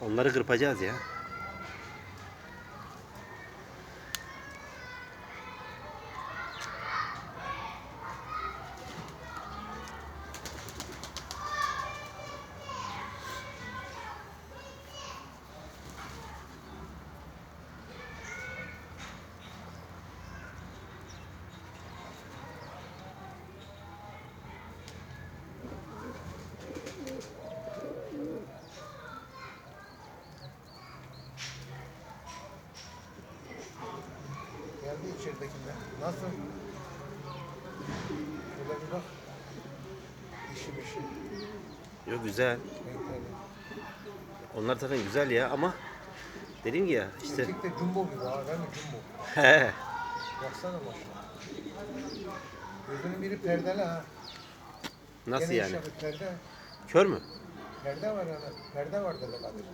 Onları kırpacağız ya. Geldi içeridekinden. Nasıl? Şöyle bir bak. İşi mişi. Yok güzel. Renkleri. Onlar zaten güzel ya ama dediğim ki ya işte Erkek de jumbo gibi ha değil mi jumbo? he Baksana maşallah. Gözünün biri perdeli ha. nasıl Gene yani? Perde. Kör mü? Perde var yani. Perde var dedi Kadir.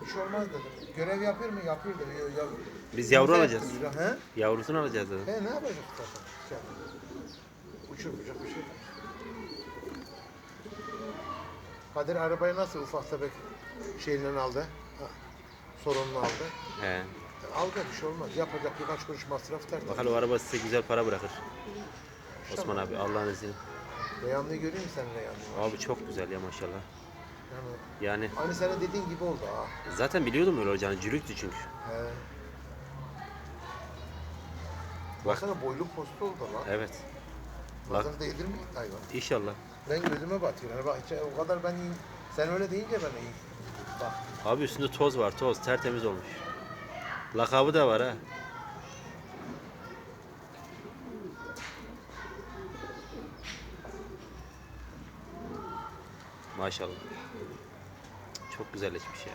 Bir şey olmaz dedi. Görev yapıyor mu? Yapıyor dedi. Ya, ya, Biz yavru alacağız. He? Yavrusunu alacağız dedi. He ne yapacak zaten? Şey, uçurmayacak bir şey. Kadir arabayı nasıl ufak tefek şeyinden aldı? Ha, sorununu aldı. He. Aldı bir şey olmaz. Yapacak birkaç kuruş masraf der. Bakalım o araba size güzel para bırakır. Osman abi Allah'ın izniyle. Beyanlığı görüyor musun sen beyanlığı? Abi çok güzel ya maşallah. Yani aynı senin dediğin gibi oldu ha. zaten biliyordum öyle olacağını. Cülüktü çünkü. He. Bak. Baksana boyluk postu oldu lan. Evet. Bak. Nazar değdir mi hayvan? İnşallah. Ben gözüme batıyor. Yani bak hiç- o kadar ben iyi. Sen öyle deyince ben iyi. Bak. Abi üstünde toz var toz. Tertemiz olmuş. Lakabı da var ha. Maşallah. Çok güzelleşmiş ya.